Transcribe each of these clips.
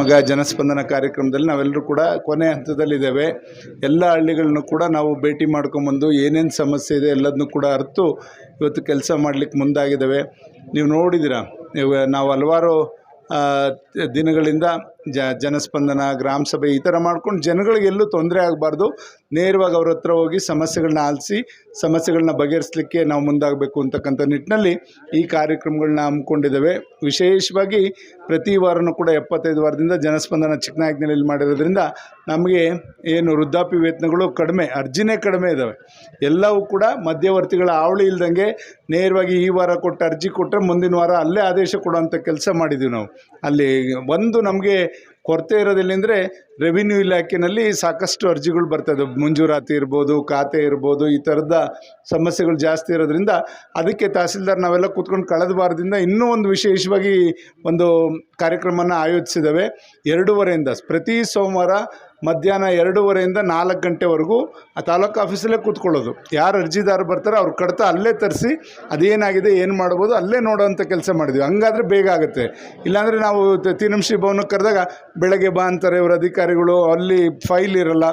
ಮಗ ಜನಸ್ಪಂದನ ಕಾರ್ಯಕ್ರಮದಲ್ಲಿ ನಾವೆಲ್ಲರೂ ಕೂಡ ಕೊನೆ ಹಂತದಲ್ಲಿದ್ದೇವೆ. ಎಲ್ಲ ಹಳ್ಳಿಗಳನ್ನು ಕೂಡ ನಾವು ಭೇಟಿ ಮಾಡ್ಕೊಂಬಂದು ಏನೇನು ಸಮಸ್ಯೆ ಇದೆ ಎಲ್ಲದನ್ನು ಕೂಡ ಅರಿತು ಇವತ್ತು ಕೆಲಸ ಮಾಡಲಿಕ್ಕೆ ಮುಂದಾಗಿದ್ದೇವೆ. ನೀವು ನೋಡಿದ್ದೀರಾ ನಾವು ಹಲವಾರು ದಿನಗಳಿಂದ ಜ ಜನಸ್ಪಂದನ, ಗ್ರಾಮ ಸಭೆ ಈ ಥರ ಮಾಡ್ಕೊಂಡು ಜನಗಳಿಗೆಲ್ಲೂ ತೊಂದರೆ ಆಗಬಾರ್ದು. ನೇರವಾಗಿ ಅವ್ರ ಹತ್ರ ಹೋಗಿ ಸಮಸ್ಯೆಗಳನ್ನ ಆಲಿಸಿ ಸಮಸ್ಯೆಗಳನ್ನ ಬಗೆಹರಿಸಲಿಕ್ಕೆ ನಾವು ಮುಂದಾಗಬೇಕು ಅಂತಕ್ಕಂಥ ನಿಟ್ಟಿನಲ್ಲಿ ಈ ಕಾರ್ಯಕ್ರಮಗಳನ್ನ ಹಮ್ಮಿಕೊಂಡಿದ್ದೇವೆ. ವಿಶೇಷವಾಗಿ ಪ್ರತಿ ವಾರನೂ ಕೂಡ ಎಪ್ಪತ್ತೈದು ವಾರದಿಂದ ಜನಸ್ಪಂದನ ಚಿಕ್ಕನಾಯಕನಲ್ಲಿ ಮಾಡಿರೋದ್ರಿಂದ ನಮಗೆ ಏನು ವೃದ್ಧಾಪ್ಯ ವೇತನಗಳು ಕಡಿಮೆ, ಅರ್ಜಿನೇ ಕಡಿಮೆ ಇದ್ದಾವೆ. ಎಲ್ಲವೂ ಕೂಡ ಮಧ್ಯವರ್ತಿಗಳ ಹಾವಳಿ ಇಲ್ದಂಗೆ ನೇರವಾಗಿ ಈ ವಾರ ಕೊಟ್ಟು ಅರ್ಜಿ ಕೊಟ್ಟರೆ ಮುಂದಿನ ವಾರ ಅಲ್ಲೇ ಆದೇಶ ಕೊಡುವಂಥ ಕೆಲಸ ಮಾಡಿದ್ದೀವಿ ನಾವು. ಅಲ್ಲಿ ಒಂದು ನಮಗೆ ಕೊರತೆ ಇರೋದಿಲ್ಲ ಅಂದರೆ ರೆವಿನ್ಯೂ ಇಲಾಖೆಯಲ್ಲಿ ಸಾಕಷ್ಟು ಅರ್ಜಿಗಳು ಬರ್ತದೆ ಮಂಜೂರಾತಿ ಇರ್ಬೋದು, ಖಾತೆ ಇರ್ಬೋದು, ಈ ಥರದ ಸಮಸ್ಯೆಗಳು ಜಾಸ್ತಿ ಇರೋದ್ರಿಂದ ಅದಕ್ಕೆ ತಹಸೀಲ್ದಾರ್ ನಾವೆಲ್ಲ ಕೂತ್ಕೊಂಡು ಕಳೆದ ವಾರದಿಂದ ಇನ್ನೂ ಒಂದು ವಿಶೇಷವಾಗಿ ಒಂದು ಕಾರ್ಯಕ್ರಮನ ಆಯೋಜಿಸಿದ್ದೇವೆ. ಎರಡೂವರೆಯಿಂದ ಪ್ರತಿ ಸೋಮವಾರ ಮಧ್ಯಾಹ್ನ ಎರಡೂವರೆಯಿಂದ ನಾಲ್ಕು ಗಂಟೆವರೆಗೂ ಆ ತಾಲೂಕು ಆಫೀಸಲ್ಲೇ ಕೂತ್ಕೊಳ್ಳೋದು. ಯಾರು ಅರ್ಜಿದಾರ ಬರ್ತಾರೋ ಅವ್ರ ಕಡತ ಅಲ್ಲೇ ತರಿಸಿ ಅದೇನಾಗಿದೆ, ಏನು ಮಾಡ್ಬೋದು ಅಲ್ಲೇ ನೋಡೋವಂಥ ಕೆಲಸ ಮಾಡಿದ್ವಿ. ಹಂಗಾದ್ರೆ ಬೇಗ ಆಗುತ್ತೆ. ಇಲ್ಲಾಂದರೆ ನಾವು ತೀನಂಶಿ ಭವನಕ್ಕೆ ಕರೆದಾಗ ಬೆಳಗ್ಗೆ ಬಾ ಅಂತಾರೆ ಇವ್ರ ಅಧಿಕಾರಿಗಳು, ಅಲ್ಲಿ ಫೈಲ್ ಇರಲ್ಲ.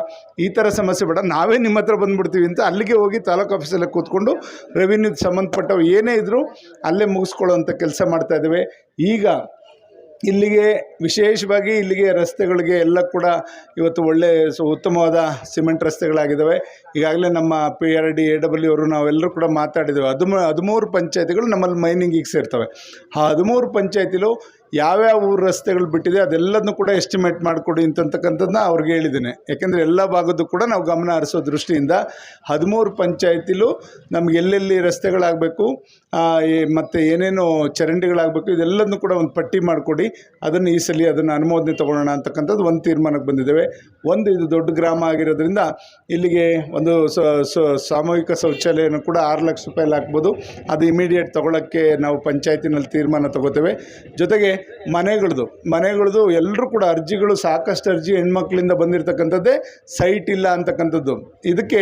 ಈ ಥರ ಸಮಸ್ಯೆ ಬೇಡ. ನಾವೇ ನಿಮ್ಮ ಹತ್ರ ಬಂದುಬಿಡ್ತೀವಿ ಅಂತ ಅಲ್ಲಿಗೆ ಹೋಗಿ ತಾಲೂಕು ಆಫೀಸಲ್ಲೇ ಕೂತ್ಕೊಂಡು ರೆವಿನ್ಯೂಗೆ ಸಂಬಂಧಪಟ್ಟವು ಏನೇ ಇದ್ದರೂ ಅಲ್ಲೇ ಮುಗಿಸ್ಕೊಳ್ಳೋವಂಥ ಕೆಲಸ ಮಾಡ್ತಾ ಇದ್ದೇವೆ. ಈಗ ಇಲ್ಲಿಗೆ ವಿಶೇಷವಾಗಿ ಇಲ್ಲಿಗೆ ರಸ್ತೆಗಳಿಗೆ ಎಲ್ಲ ಕೂಡ ಇವತ್ತು ಒಳ್ಳೆ ಉತ್ತಮವಾದ ಸಿಮೆಂಟ್ ರಸ್ತೆಗಳಾಗಿದ್ದಾವೆ. ಈಗಾಗಲೇ ನಮ್ಮ P R D A W ಅವರು ನಾವೆಲ್ಲರೂ ಕೂಡ ಮಾತಾಡಿದ್ದೇವೆ. ಹದಿಮೂ ಹದಿಮೂರು ಪಂಚಾಯತಿಗಳು ನಮ್ಮಲ್ಲಿ ಮೈನಿಂಗಿಗೆ ಸೇರ್ತವೆ. ಆ ಹದಿಮೂರು ಪಂಚಾಯತಿಲು ಯಾವ್ಯಾವ ಊರು ರಸ್ತೆಗಳು ಬಿಟ್ಟಿದೆ ಅದೆಲ್ಲದನ್ನು ಕೂಡ ಎಸ್ಟಿಮೇಟ್ ಮಾಡಿಕೊಡಿ ಅಂತಕ್ಕಂಥದ್ದನ್ನ ಅವ್ರಿಗೆ ಹೇಳಿದ್ದೀನಿ. ಯಾಕೆಂದರೆ ಎಲ್ಲ ಭಾಗದ್ದು ಕೂಡ ನಾವು ಗಮನ ಹರಿಸೋ ದೃಷ್ಟಿಯಿಂದ ಹದಿಮೂರು ಪಂಚಾಯತಿಲೂ ನಮ್ಗೆ ಎಲ್ಲೆಲ್ಲಿ ರಸ್ತೆಗಳಾಗಬೇಕು ಮತ್ತು ಏನೇನು ಚರಂಡಿಗಳಾಗಬೇಕು, ಇದೆಲ್ಲದನ್ನು ಕೂಡ ಒಂದು ಪಟ್ಟಿ ಮಾಡಿಕೊಡಿ. ಅದನ್ನು ಈ ಸಲ ಅದನ್ನು ಅನುಮೋದನೆ ತೊಗೊಳ್ಳೋಣ ಅಂತಕ್ಕಂಥದ್ದು ಒಂದು ತೀರ್ಮಾನಕ್ಕೆ ಬಂದಿದ್ದೇವೆ. ಒಂದು ಇದು ದೊಡ್ಡ ಗ್ರಾಮ ಆಗಿರೋದ್ರಿಂದ ಇಲ್ಲಿಗೆ ಒಂದು ಸಾಮೂಹಿಕ ಶೌಚಾಲಯನ ಕೂಡ ಆರು ಲಕ್ಷ ರೂಪಾಯಲ್ಲಿ ಹಾಕ್ಬೋದು. ಅದು ಇಮಿಡಿಯೇಟ್ ತೊಗೊಳಕ್ಕೆ ನಾವು ಪಂಚಾಯತಿನಲ್ಲಿ ತೀರ್ಮಾನ ತಗೋತೇವೆ. ಜೊತೆಗೆ ಮನೆಗಳದು. ಮನೆಗಳದು ಎಲ್ಲರೂ ಕೂಡ ಅರ್ಜಿಗಳು ಸಾಕಷ್ಟು ಅರ್ಜಿ ಹೆಣ್ಮಕ್ಳಿಂದ ಬಂದಿರತಕ್ಕಂಥದ್ದೇ ಸೈಟ್ ಇಲ್ಲ ಅಂತಕ್ಕಂಥದ್ದು. ಇದಕ್ಕೆ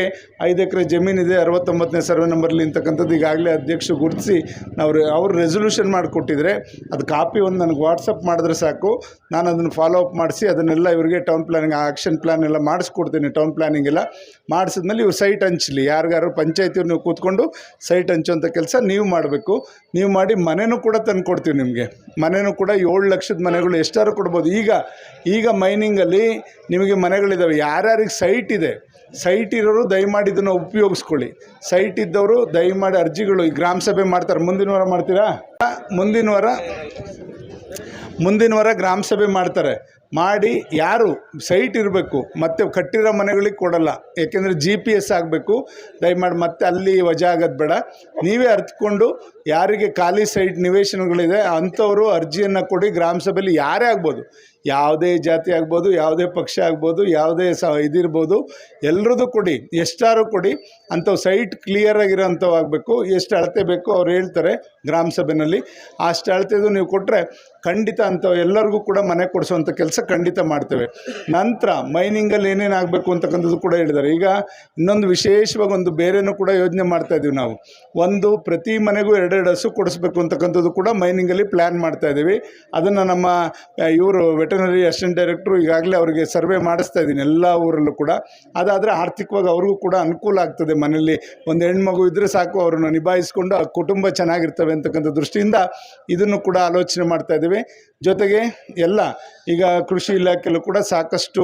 ಐದು ಎಕರೆ ಜಮೀನಿದೆ ಅರವತ್ತೊಂಬತ್ತನೇ ಸರ್ವೆ ನಂಬರ್ಲಿ ಅಂತಕ್ಕಂಥದ್ದು ಈಗಾಗಲೇ ಅಧ್ಯಕ್ಷರು ಗುರುತಿಸಿ ನಾವು ಅವರು ರೆಸೊಲ್ಯೂಷನ್ ಮಾಡಿಕೊಟ್ಟಿದ್ರೆ ಅದು ಕಾಪಿ ಒಂದು ನನಗೆ ವಾಟ್ಸಪ್ ಮಾಡಿದ್ರೆ ಸಾಕು. ನಾನು ಅದನ್ನು ಫಾಲೋ ಅಪ್ ಮಾಡಿಸಿ ಅದನ್ನೆಲ್ಲ ಇವರಿಗೆ ಟೌನ್ ಪ್ಲಾನಿಂಗ್ ಆಕ್ಷನ್ ಪ್ಲಾನ್ ಎಲ್ಲ ಮಾಡಿಸ್ಕೊಡ್ತೀನಿ. ಟೌನ್ ಪ್ಲಾನಿಂಗ್ ಎಲ್ಲ ಮಾಡಿಸಿದ್ಮೇಲೆ ಇವ್ರು ಸೈಟ್ ಹಂಚಲಿ. ಯಾರಿಗಾರು ಪಂಚಾಯತಿಯವ್ರು ನೀವು ಕೂತ್ಕೊಂಡು ಸೈಟ್ ಹಂಚುವಂಥ ಕೆಲಸ ನೀವು ಮಾಡಬೇಕು. ನೀವು ಮಾಡಿ ಮನೆಯೂ ಕೂಡ ತಂದು ಕೊಡ್ತೀವಿ ನಿಮಗೆ. ಮನೆಯೂ ಕೂಡ ಏಳು ಲಕ್ಷದ ಮನೆಗಳು ಎಷ್ಟಾದ್ರು ಕೊಡ್ಬೋದು. ಈಗ ಈಗ ಮೈನಿಂಗಲ್ಲಿ ನಿಮಗೆ ಮನೆಗಳಿದ್ದಾವೆ ಯಾರ್ಯಾರಿಗೆ ಸೈಟ್ ಇದೆ, ಸೈಟ್ ಇರೋರು ದಯಮಾಡಿ ಇದನ್ನು ಉಪಯೋಗಿಸ್ಕೊಳ್ಳಿ. ಸೈಟ್ ಇದ್ದವರು ದಯಮಾಡಿ ಅರ್ಜಿಗಳು ಈ ಗ್ರಾಮ ಸಭೆ ಮಾಡ್ತಾರೆ. ಮುಂದಿನ ವಾರ ಮಾಡ್ತೀರಾ? ಮುಂದಿನ ವಾರ ಮುಂದಿನ ವಾರ ಗ್ರಾಮ ಸಭೆ ಮಾಡ್ತಾರೆ. ಮಾಡಿ ಯಾರು ಸೈಟ್ ಇರಬೇಕು, ಮತ್ತೆ ಕಟ್ಟಿರೋ ಮನೆಗಳಿಗೆ ಕೊಡಲ್ಲ. ಏಕೆಂದರೆ ಜಿ ಪಿ ಎಸ್ ಆಗಬೇಕು. ದಯಮಾಡಿ ಮತ್ತೆ ಅಲ್ಲಿ ವಜಾ ಆಗೋದು ಬೇಡ. ನೀವೇ ಅರ್ತ್ಕೊಂಡು ಯಾರಿಗೆ ಖಾಲಿ ಸೈಟ್ ನಿವೇಶನಗಳಿದೆ, ಅಂಥವರು ಅರ್ಜಿಯನ್ನು ಕೊಡಿ, ಗ್ರಾಮ ಸಭೆಯಲ್ಲಿ ಯಾರೇ ಆಗ್ಬೋದು. ಯಾವುದೇ ಜಾತಿ ಆಗ್ಬೋದು, ಯಾವುದೇ ಪಕ್ಷ ಆಗ್ಬೋದು, ಯಾವುದೇ ಸ ಇದಿರ್ಬೋದು, ಎಲ್ರದ್ದು ಕೊಡಿ ಎಷ್ಟಾರು ಕೊಡಿ. ಅಂಥವು ಸೈಟ್ ಕ್ಲಿಯರ್ ಆಗಿರೋ ಅಂಥವು ಆಗಬೇಕು. ಎಷ್ಟು ಅಳತೆ ಬೇಕು ಅವ್ರು ಹೇಳ್ತಾರೆ ಗ್ರಾಮ ಸಭೆಯಲ್ಲಿ ಅಷ್ಟು ಅಳತೆದು ನೀವು ಕೊಟ್ಟರೆ ಖಂಡಿತ ಅಂಥವು ಎಲ್ಲರಿಗೂ ಕೂಡ ಮನೆ ಕೊಡಿಸುವಂಥ ಕೆಲಸ ಖಂಡಿತ ಮಾಡ್ತೇವೆ. ನಂತರ ಮೈನಿಂಗಲ್ಲಿ ಏನೇನು ಆಗಬೇಕು ಅಂತಕ್ಕಂಥದ್ದು ಕೂಡ ಹೇಳಿದ್ದಾರೆ. ಈಗ ಇನ್ನೊಂದು ವಿಶೇಷವಾಗಿ ಒಂದು ಬೇರೆನೂ ಕೂಡ ಯೋಜನೆ ಮಾಡ್ತಾ ಇದ್ದೀವಿ ನಾವು. ಒಂದು ಪ್ರತಿ ಮನೆಗೂ ಎರಡೆರಡು ಹಸು ಕೊಡಿಸ್ಬೇಕು ಅಂತಕ್ಕಂಥದ್ದು ಕೂಡ ಮೈನಿಂಗಲ್ಲಿ ಪ್ಲ್ಯಾನ್ ಮಾಡ್ತಾ ಇದ್ದೀವಿ ಅದನ್ನು ನಮ್ಮ ಇವರು ವೆಟನರಿ ಅಸಿಸ್ಟೆಂಟ್ ಡೈರೆಕ್ಟ್ರು ಈಗಾಗಲೇ ಅವರಿಗೆ ಸರ್ವೆ ಮಾಡಿಸ್ತಾ ಇದ್ದೀನಿ ಎಲ್ಲ ಊರಲ್ಲೂ ಕೂಡ. ಅದಾದರೆ ಆರ್ಥಿಕವಾಗಿ ಅವ್ರಿಗೂ ಕೂಡ ಅನುಕೂಲ ಆಗ್ತದೆ ಮನೆಯಲ್ಲಿ. ಒಂದು ಹೆಣ್ಮಗು ಇದ್ದರೆ ಸಾಕು, ಅವರನ್ನು ನಿಭಾಯಿಸ್ಕೊಂಡು ಆ ಕುಟುಂಬ ಚೆನ್ನಾಗಿರ್ತವೆ ಅಂತಕ್ಕಂಥ ದೃಷ್ಟಿಯಿಂದ ಇದನ್ನು ಕೂಡ ಆಲೋಚನೆ ಮಾಡ್ತಾ ಇದ್ದೀವಿ ಜೊತೆಗೆ ಎಲ್ಲ ಈಗ ಕೃಷಿ ಇಲಾಖೆಯಲ್ಲೂ ಕೂಡ ಸಾಕಷ್ಟು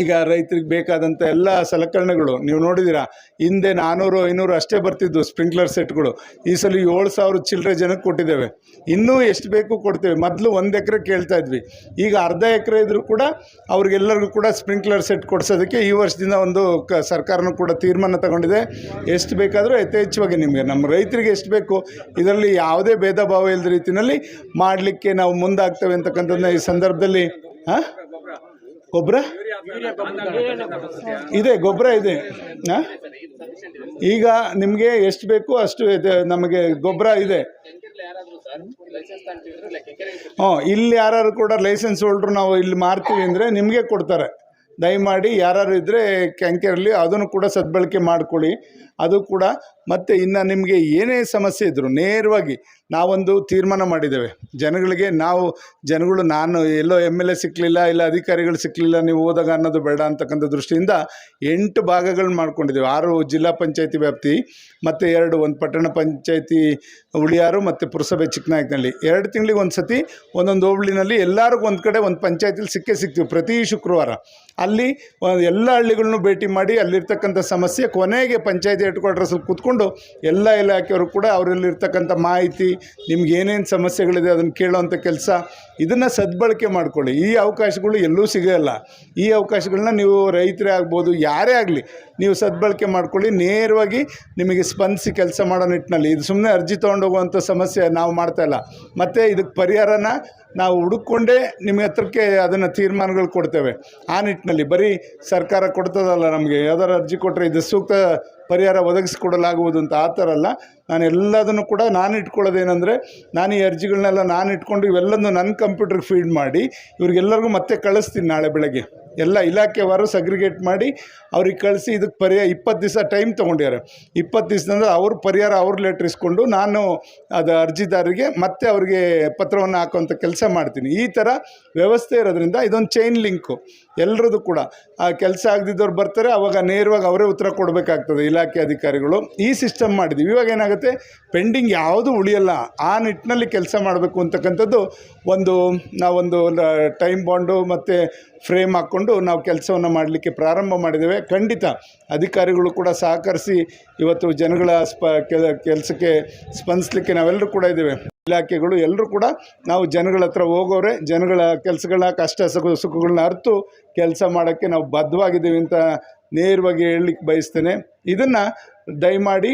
ಈಗ ರೈತರಿಗೆ ಬೇಕಾದಂಥ ಎಲ್ಲ ಸಲಕರಣೆಗಳು ನೀವು ನೋಡಿದಿರಾ ಹಿಂದೆ ನಾನ್ನೂರು ಐನೂರು ಅಷ್ಟೇ ಬರ್ತಿದ್ವು ಸ್ಪ್ರಿಂಕ್ಲರ್ ಸೆಟ್ಗಳು. ಈ ಸಲ ಏಳು ಸಾವಿರ ಚಿಲ್ಲರೆ ಜನಕ್ಕೆ ಕೊಟ್ಟಿದ್ದೇವೆ. ಇನ್ನೂ ಎಷ್ಟು ಬೇಕು ಕೊಡ್ತೇವೆ? ಮೊದಲು ಒಂದು ಎಕರೆ ಕೇಳ್ತಾ ಇದ್ವಿ. ಈಗ ಅರ್ಧ ಎಕರೆ ಇದ್ರೂ ಕೂಡ ಅವ್ರಿಗೆಲ್ಲರಿಗೂ ಕೂಡ ಸ್ಪ್ರಿಂಕ್ಲರ್ ಸೆಟ್ ಕೊಡಿಸೋದಕ್ಕೆ ಈ ವರ್ಷದಿಂದ ಒಂದು ಕ ಸರ್ಕಾರನೂ ಕೂಡ ತೀರ್ಮಾನ ತಗೊಂಡಿದೆ. ಎಷ್ಟು ಬೇಕಾದರೂ ಯಥೇಚ್ಛವಾಗಿ ನಿಮಗೆ, ನಮ್ಮ ರೈತರಿಗೆ ಎಷ್ಟು ಬೇಕು, ಇದರಲ್ಲಿ ಯಾವುದೇ ಭೇದ ಭಾವ ಇಲ್ಲದ ರೀತಿಯಲ್ಲಿ ಮಾಡಲಿಕ್ಕೆ ನಾವು ಮುಂದಾಗ್ತೇವೆ ಅಂತಕ್ಕಂಥದ್ದನ್ನ ಈ ಸಂದರ್ಭದಲ್ಲಿ ಹಾಂ ಗೊಬ್ಬರ? ಇದೆ ಗೊಬ್ಬರ ಇದೆ? ಈಗ ನಿಮಗೆ ಎಷ್ಟು ಬೇಕು ಅಷ್ಟು ನಮಗೆ ಗೊಬ್ಬರ ಇದೆ. ಹ್ಞೂ, ಇಲ್ಲಿ ಯಾರು ಕೂಡ ಲೈಸೆನ್ಸ್ ಹೋಲ್ಡ್ರು ನಾವು ಇಲ್ಲಿ ಮಾರ್ತೀವಿ ಅಂದರೆ ನಿಮಗೆ ಕೊಡ್ತಾರೆ. ದಯಮಾಡಿ ಯಾರು ಇದ್ದರೆ ಕ್ಯಾಂಕರಲ್ಲಿ ಅದನ್ನು ಕೂಡ ಸದ್ಬಳಕೆ ಮಾಡ್ಕೊಳ್ಳಿ. ಅದು ಕೂಡ ಮತ್ತು ಇನ್ನು ನಿಮಗೆ ಏನೇ ಸಮಸ್ಯೆ ಇದ್ದರೂ ನೇರವಾಗಿ ನಾವೊಂದು ತೀರ್ಮಾನ ಮಾಡಿದ್ದೇವೆ. ಜನಗಳಿಗೆ ನಾವು, ಜನಗಳು ನಾನು ಎಲ್ಲೋ ಎಂ ಎಲ್ ಎ ಸಿಕ್ಕಲಿಲ್ಲ ಇಲ್ಲ ಅಧಿಕಾರಿಗಳು ಸಿಕ್ಕಲಿಲ್ಲ ನೀವು ಹೋದಾಗ ಅನ್ನೋದು ಬೇಡ ಅಂತಕ್ಕಂಥ ದೃಷ್ಟಿಯಿಂದ ಎಂಟು ಭಾಗಗಳನ್ನ ಮಾಡ್ಕೊಂಡಿದ್ದೇವೆ. ಆರು ಜಿಲ್ಲಾ ಪಂಚಾಯತಿ ವ್ಯಾಪ್ತಿ, ಮತ್ತು ಎರಡು ಒಂದು ಪಟ್ಟಣ ಪಂಚಾಯತಿ ಉಳಿಯಾರು ಮತ್ತು ಪುರಸಭೆ ಚಿಕ್ಕನಾಯಕನಹಳ್ಳಿ. ಎರಡು ತಿಂಗಳಿಗೆ ಒಂದು ಸತಿ ಒಂದೊಂದು ಹೋಬಳಿನಲ್ಲಿ ಎಲ್ಲರಿಗೂ ಒಂದು ಕಡೆ ಒಂದು ಪಂಚಾಯತಿಲಿ ಸಿಕ್ಕೇ ಸಿಗ್ತೀವಿ ಪ್ರತಿ ಶುಕ್ರವಾರ. ಅಲ್ಲಿ, ಎಲ್ಲ ಹಳ್ಳಿಗಳನ್ನೂ ಭೇಟಿ ಮಾಡಿ ಅಲ್ಲಿರ್ತಕ್ಕಂಥ ಸಮಸ್ಯೆ ಕೊನೆಗೆ ಪಂಚಾಯತಿ ಹೆಡ್ ಕ್ವಾರ್ಟರ್ಸಲ್ಲಿ ಕೂತ್ಕೊಂಡು ಎಲ್ಲ ಇಲಾಖೆಯವರು ಕೂಡ ಅವರಲ್ಲಿರ್ತಕ್ಕಂಥ ಮಾಹಿತಿ, ನಿಮ್ಗೆ ಏನೇನು ಸಮಸ್ಯೆಗಳಿದೆ ಅದನ್ನು ಕೇಳೋವಂಥ ಕೆಲಸ, ಇದನ್ನು ಸದ್ಬಳಕೆ ಮಾಡಿಕೊಳ್ಳಿ. ಈ ಅವಕಾಶಗಳು ಎಲ್ಲೂ ಸಿಗೋಲ್ಲ ಈ ಅವಕಾಶಗಳನ್ನ ನೀವು ರೈತರೇ ಆಗ್ಬೋದು, ಯಾರೇ ಆಗಲಿ ನೀವು ಸದ್ಬಳಕೆ ಮಾಡ್ಕೊಳ್ಳಿ. ನೇರವಾಗಿ ನಿಮಗೆ ಸ್ಪಂದಿಸಿ ಕೆಲಸ ಮಾಡೋ ನಿಟ್ಟಿನಲ್ಲಿ. ಇದು ಸುಮ್ಮನೆ ಅರ್ಜಿ ತೊಗೊಂಡೋಗುವಂಥ ಸಮಸ್ಯೆ ನಾವು ಮಾಡ್ತಾ ಇಲ್ಲ. ಮತ್ತು ಇದಕ್ಕೆ ಪರಿಹಾರನ ನಾವು ಹುಡುಕೊಂಡೇ ನಿಮ್ಮ ಹತ್ರಕ್ಕೆ ಅದನ್ನು ತೀರ್ಮಾನಗಳು ಕೊಡ್ತೇವೆ. ಆ ನಿಟ್ಟಿನಲ್ಲಿ. ಬರೀ ಸರ್ಕಾರ ಕೊಡ್ತದಲ್ಲ ನಮಗೆ. ಯಾವ್ದಾರು ಅರ್ಜಿ ಕೊಟ್ಟರೆ ಇದು ಸೂಕ್ತ ಪರಿಹಾರ ಒದಗಿಸಿಕೊಡಲಾಗುವುದು ಅಂತ ಆ ಥರ ಅಲ್ಲ. ನಾನು ಎಲ್ಲದನ್ನು ಕೂಡ ನಾನು ಇಟ್ಕೊಳ್ಳೋದೇನೆಂದರೆ, ನಾನು ಈ ಅರ್ಜಿಗಳನ್ನೆಲ್ಲ ನಾನು ಇಟ್ಕೊಂಡು ಇವೆಲ್ಲದನ್ನು ನನ್ನ ಕಂಪ್ಯೂಟ್ರಿಗೆ ಫೀಡ್ ಮಾಡಿ, ಇವ್ರಿಗೆಲ್ಲರಿಗೂ ಮತ್ತೆ ಕಳಿಸ್ತೀನಿ ನಾಳೆ ಬೆಳಗ್ಗೆ. ಎಲ್ಲ ಇಲಾಖೆವಾರು ಸಗ್ರಿಗೇಟ್ ಮಾಡಿ, ಅವ್ರಿಗೆ ಕಳಿಸಿ ಇದಕ್ಕೆ ಪರಿಹಾರ, ಇಪ್ಪತ್ತು ದಿವಸ ಟೈಮ್ ತೊಗೊಂಡಿದ್ದಾರೆ. ಇಪ್ಪತ್ತು ದಿವಸದಿಂದ ಅವ್ರ ಪರಿಹಾರ ಅವ್ರ ಲೆಟ್ರ್ ಇಸ್ಕೊಂಡು ನಾನು ಅದು ಅರ್ಜಿದಾರರಿಗೆ ಮತ್ತೆ ಅವ್ರಿಗೆ ಪತ್ರವನ್ನು ಹಾಕುವಂಥ ಕೆಲಸ ಮಾಡ್ತೀನಿ. ಈ ಥರ ವ್ಯವಸ್ಥೆ ಇರೋದ್ರಿಂದ ಇದೊಂದು ಚೈನ್ ಲಿಂಕು ಎಲ್ಲರದ್ದು ಕೂಡ, ಆ ಕೆಲಸ ಆಗದಿದ್ದವ್ರು ಬರ್ತಾರೆ, ಅವಾಗ ನೇರವಾಗಿ ಅವರೇ ಉತ್ತರ ಕೊಡಬೇಕಾಗ್ತದೆ ಇಲಾಖೆ ಅಧಿಕಾರಿಗಳು. ಈ ಸಿಸ್ಟಮ್ ಮಾಡಿದ್ವಿ ಇವಾಗ ಏನಾಗುತ್ತೆ? ಪೆಂಡಿಂಗ್ ಯಾವುದು ಉಳಿಯಲ್ಲ. ಆ ನಿಟ್ಟಿನಲ್ಲಿ ಕೆಲಸ ಮಾಡಬೇಕು ಅಂತಕ್ಕಂಥದ್ದು ಒಂದು ನಾವೊಂದು ಟೈಮ್ ಬಾಂಡು ಮತ್ತು ಫ್ರೇಮ್ ಹಾಕ್ಕೊಂಡು ನಾವು ಕೆಲಸವನ್ನು ಮಾಡಲಿಕ್ಕೆ ಪ್ರಾರಂಭ ಮಾಡಿದ್ದೇವೆ. ಖಂಡಿತ ಅಧಿಕಾರಿಗಳು ಕೂಡ ಸಹಕರಿಸಿ ಇವತ್ತು ಜನಗಳ ಸ್ಪ ಕೆಲಸಕ್ಕೆ ಸ್ಪಂದಿಸಲಿಕ್ಕೆ ನಾವೆಲ್ಲರೂ ಕೂಡ ಇದ್ದೇವೆ. ಇಲಾಖೆಗಳು ಎಲ್ಲರೂ ಕೂಡ ನಾವು ಜನಗಳ ಹತ್ರ ಹೋಗೋರೆ. ಜನಗಳ ಕೆಲಸಗಳ ಕಷ್ಟ ಸುಖ, ಸುಖಗಳನ್ನ ಅರ್ತು ಕೆಲಸ ಮಾಡೋಕ್ಕೆ ನಾವು ಬದ್ಧವಾಗಿದ್ದೀವಿ ಅಂತ ನೇರವಾಗಿ ಹೇಳಲಿಕ್ಕೆ ಬಯಸ್ತೇನೆ. ಇದನ್ನು ದಯಮಾಡಿ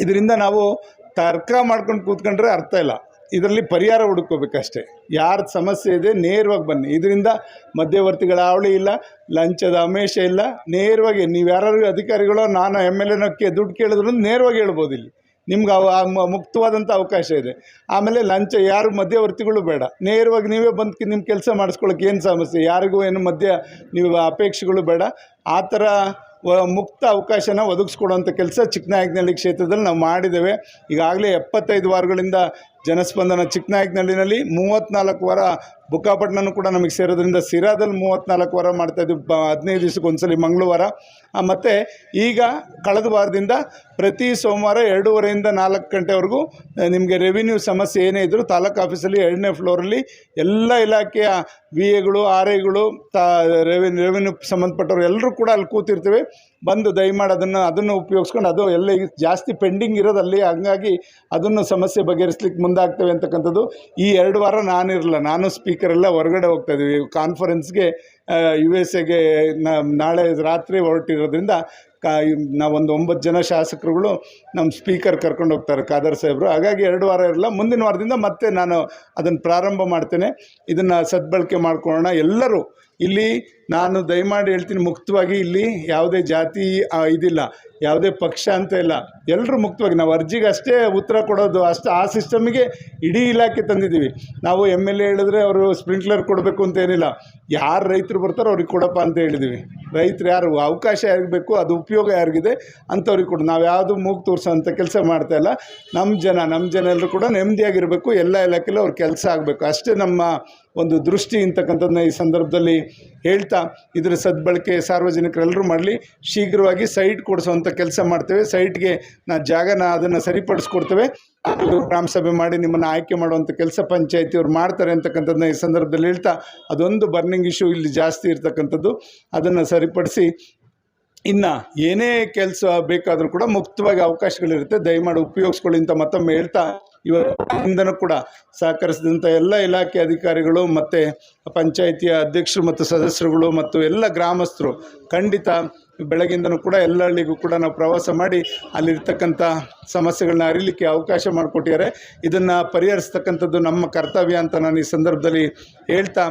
ಇದರಿಂದ ನಾವು ತರ್ಕ ಮಾಡ್ಕೊಂಡು ಕೂತ್ಕೊಂಡ್ರೆ ಅರ್ಥ ಇಲ್ಲ. ಇದರಲ್ಲಿ ಪರಿಹಾರ ಹುಡುಕೋಬೇಕಷ್ಟೇ. ಯಾರ ಸಮಸ್ಯೆ ಇದೆ ನೇರವಾಗಿ ಬನ್ನಿ. ಇದರಿಂದ ಮಧ್ಯವರ್ತಿಗಳ ಹಾವಳಿ ಇಲ್ಲ, ಲಂಚದ ಅಮೇಶ ಇಲ್ಲ. ನೇರವಾಗಿ ನೀವು ಯಾರು ಅಧಿಕಾರಿಗಳೋ, ನಾನು ಎಂ ಎಲ್ ಎನಕ್ಕೆ ದುಡ್ಡು ಕೇಳಿದ್ರು ನೇರವಾಗಿ ಹೇಳ್ಬೋದು ಇಲ್ಲಿ. ನಿಮ್ಗೆ ಅವ ಮುಕ್ತವಾದಂಥ ಅವಕಾಶ ಇದೆ. ಆಮೇಲೆ ಲಂಚ ಯಾರು ಮಧ್ಯವರ್ತಿಗಳು ಬೇಡ. ನೇರವಾಗಿ ನೀವೇ ಬಂದು ನಿಮ್ಮ ಕೆಲಸ ಮಾಡಿಸ್ಕೊಳಕ್ಕೆ ಏನು ಸಮಸ್ಯೆ? ಯಾರಿಗೂ ಏನು ಮಧ್ಯ ನೀವು ಅಪೇಕ್ಷೆಗಳು ಬೇಡ. ಆ ಥರ ಮುಕ್ತ ಅವಕಾಶನ ಒದಗಿಸ್ಕೊಡುವಂಥ ಕೆಲಸ ಚಿಕ್ಕನಾಯಕನಹಳ್ಳಿ ಕ್ಷೇತ್ರದಲ್ಲಿ ನಾವು ಮಾಡಿದ್ದೇವೆ. ಈಗಾಗಲೇ ಎಪ್ಪತ್ತೈದು ವಾರಗಳಿಂದ ಜನಸ್ಪಂದನ ಚಿಕ್ಕನಾಯಕನಹಳ್ಳಿನಲ್ಲಿ ಮೂವತ್ತ್ನಾಲ್ಕು ವಾರ ಬುಕ್ಕಾಪಟ್ಟಣನೂ ಕೂಡ ನಮಗೆ ಸೇರೋದ್ರಿಂದ ಸಿರಾದಲ್ಲಿ ಮೂವತ್ತ್ನಾಲ್ಕು ವಾರ ಮಾಡ್ತಾಯಿದ್ವಿ ಬ, ಹದಿನೈದು ದಿವ್ಸಕ್ಕೆ ಒಂದ್ಸಲಿ ಮಂಗಳವಾರ. ಮತ್ತು ಈಗ ಕಳೆದ ವಾರದಿಂದ ಪ್ರತಿ ಸೋಮವಾರ ಎರಡೂವರೆಯಿಂದ ನಾಲ್ಕು ಗಂಟೆವರೆಗೂ ನಿಮಗೆ ರೆವಿನ್ಯೂ ಸಮಸ್ಯೆ ಏನೇ ಇದ್ದರೂ ತಾಲೂಕು ಆಫೀಸಲ್ಲಿ ಎರಡನೇ ಫ್ಲೋರಲ್ಲಿ ಎಲ್ಲ ಇಲಾಖೆಯ ವಿ ಎಗಳು ಆರ್ ಐಗಳು ತಾ ರೆವಿನ್ಯೂ ರೆವಿನ್ಯೂ ಸಂಬಂಧಪಟ್ಟವ್ರು ಎಲ್ಲರೂ ಕೂಡ ಅಲ್ಲಿ ಕೂತಿರ್ತೀವಿ. ಬಂದು ದಯಮಾಡಿ ಅದನ್ನು ಅದನ್ನು ಉಪಯೋಗಿಸ್ಕೊಂಡು ಅದು ಎಲ್ಲ ಜಾಸ್ತಿ ಪೆಂಡಿಂಗ್ ಇರೋದಲ್ಲಿ ಹಂಗಾಗಿ ಅದನ್ನು ಸಮಸ್ಯೆ ಬಗೆಹರಿಸ್ಲಿಕ್ಕೆ ಮುಂದಾಗ್ತವೆ ಅಂತಕ್ಕಂಥದ್ದು. ಈ ಎರಡು ವಾರ ನಾನಿರಲ್ಲ ನಾನು ಸ್ಪೀಕರ್ ಎಲ್ಲ ಹೊರಗಡೆ ಹೋಗ್ತಾ ಇದ್ದೀವಿ. ಕಾನ್ಫರೆನ್ಸ್ಗೆ ಯು ಎಸ್ ಎಗೆ ನಾಳೆ ರಾತ್ರಿ ಹೊರಟಿರೋದ್ರಿಂದ ಕಾ ನಾವೊಂದು ಒಂಬತ್ತು ಜನ ಶಾಸಕರುಗಳು ನಮ್ಮ ಸ್ಪೀಕರ್ ಕರ್ಕೊಂಡು ಹೋಗ್ತಾರೆ, ಖಾದರ್ ಸಾಹೇಬರು. ಹಾಗಾಗಿ ಎರಡು ವಾರ ಇರಲ್ಲ, ಮುಂದಿನ ವಾರದಿಂದ ಮತ್ತೆ ನಾನು ಅದನ್ನು ಪ್ರಾರಂಭ ಮಾಡ್ತೇನೆ. ಇದನ್ನು ಸದ್ಬಳಕೆ ಮಾಡ್ಕೊಳ್ಳೋಣ ಎಲ್ಲರೂ. ಇಲ್ಲಿ ನಾನು ದಯಮಾಡಿ ಹೇಳ್ತೀನಿ ಮುಕ್ತವಾಗಿ ಇಲ್ಲಿ ಯಾವುದೇ ಜಾತಿ ಇದಿಲ್ಲ. ಯಾವುದೇ ಪಕ್ಷ ಅಂತ ಇಲ್ಲ. ಎಲ್ಲರೂ ಮುಕ್ತವಾಗಿ. ನಾವು ಅರ್ಜಿಗೆ ಅಷ್ಟೇ ಉತ್ತರ ಕೊಡೋದು, ಅಷ್ಟು ಆ ಸಿಸ್ಟಮಿಗೆ ಇಡೀ ಇಲಾಖೆ ತಂದಿದ್ದೀವಿ. ನಾವು ಎಂ ಎಲ್ ಎ ಹೇಳಿದ್ರೆ ಅವರು ಸ್ಪ್ರಿಂಕ್ಲರ್ ಕೊಡಬೇಕು ಅಂತ ಏನಿಲ್ಲ. ಯಾರು ರೈತರು ಬರ್ತಾರೋ ಅವ್ರಿಗೆ ಕೊಡಪ್ಪ ಅಂತ ಹೇಳಿದ್ದೀವಿ. ರೈತರು ಯಾರು, ಅವಕಾಶ ಯಾರಿಗಬೇಕು ಅದು ಉಪಯೋಗ ಯಾರಿಗಿದೆ ಅಂಥವ್ರಿಗೆ ಕೊಡು. ನಾವು ಯಾವುದು ಮೂಗು ತೋರಿಸೋಂಥ ಕೆಲಸ ಮಾಡ್ತಾ ಇಲ್ಲ. ನಮ್ಮ ಜನ ನಮ್ಮ ಜನ ಎಲ್ಲರೂ ಕೂಡ ನೆಮ್ಮದಿಯಾಗಿರಬೇಕು. ಎಲ್ಲ ಇಲಾಖೆಯಲ್ಲೂ ಅವ್ರ ಕೆಲಸ ಆಗಬೇಕು. ಅಷ್ಟೇ ನಮ್ಮ ಒಂದು ದೃಷ್ಟಿ ಅಂತಕ್ಕಂಥದ್ದನ್ನ ಈ ಸಂದರ್ಭದಲ್ಲಿ ಹೇಳ್ತಾ ಇದರ ಸದ್ಬಳಕೆ ಸಾರ್ವಜನಿಕರೆಲ್ಲರೂ ಮಾಡಲಿ. ಶೀಘ್ರವಾಗಿ ಸೈಟ್ ಕೊಡಿಸುವಂಥ ಕೆಲಸ ಮಾಡ್ತೇವೆ. ಸೈಟ್ಗೆ ನಾ ಜಾಗನ ಅದನ್ನು ಸರಿಪಡಿಸ್ಕೊಡ್ತೇವೆ. ಗ್ರಾಮ ಸಭೆ ಮಾಡಿ ನಿಮ್ಮನ್ನು ಆಯ್ಕೆ ಮಾಡುವಂಥ ಕೆಲಸ ಪಂಚಾಯಿತಿಯವ್ರು ಮಾಡ್ತಾರೆ ಅಂತಕ್ಕಂಥದ್ದನ್ನ ಈ ಸಂದರ್ಭದಲ್ಲಿ ಹೇಳ್ತಾ, ಅದೊಂದು ಬರ್ನಿಂಗ್ ಇಶ್ಯೂ ಇಲ್ಲಿ ಜಾಸ್ತಿ ಇರ್ತಕ್ಕಂಥದ್ದು. ಅದನ್ನು ಸರಿಪಡಿಸಿ ಇನ್ನು ಏನೇ ಕೆಲಸ ಬೇಕಾದರೂ ಕೂಡ ಮುಕ್ತವಾಗಿ ಅವಕಾಶಗಳಿರುತ್ತೆ. ದಯಮಾಡಿ ಉಪಯೋಗಿಸ್ಕೊಳ್ಳಿ ಅಂತ ಮತ್ತೊಮ್ಮೆ ಹೇಳ್ತಾ ಇವತ್ತಿಂದನೂ ಕೂಡ ಸಹಕರಿಸಿದಂಥ ಎಲ್ಲ ಇಲಾಖೆ ಅಧಿಕಾರಿಗಳು ಮತ್ತು ಪಂಚಾಯಿತಿಯ ಅಧ್ಯಕ್ಷರು ಮತ್ತು ಸದಸ್ಯರುಗಳು ಮತ್ತು ಎಲ್ಲ ಗ್ರಾಮಸ್ಥರು ಖಂಡಿತ ಬೆಳಗಿಂದನೂ ಕೂಡ ಎಲ್ಲ ಹಳ್ಳಿಗೂ ಕೂಡ ನಾವು ಪ್ರವಾಸ ಮಾಡಿ ಅಲ್ಲಿರ್ತಕ್ಕಂಥ ಸಮಸ್ಯೆಗಳನ್ನ ಅರಿಲಿಕ್ಕೆ ಅವಕಾಶ ಮಾಡಿಕೊಟ್ಟಿದ್ದಾರೆ. ಇದನ್ನು ಪರಿಹರಿಸ್ತಕ್ಕಂಥದ್ದು ನಮ್ಮ ಕರ್ತವ್ಯ ಅಂತ ನಾನು ಈ ಸಂದರ್ಭದಲ್ಲಿ ಹೇಳ್ತಾ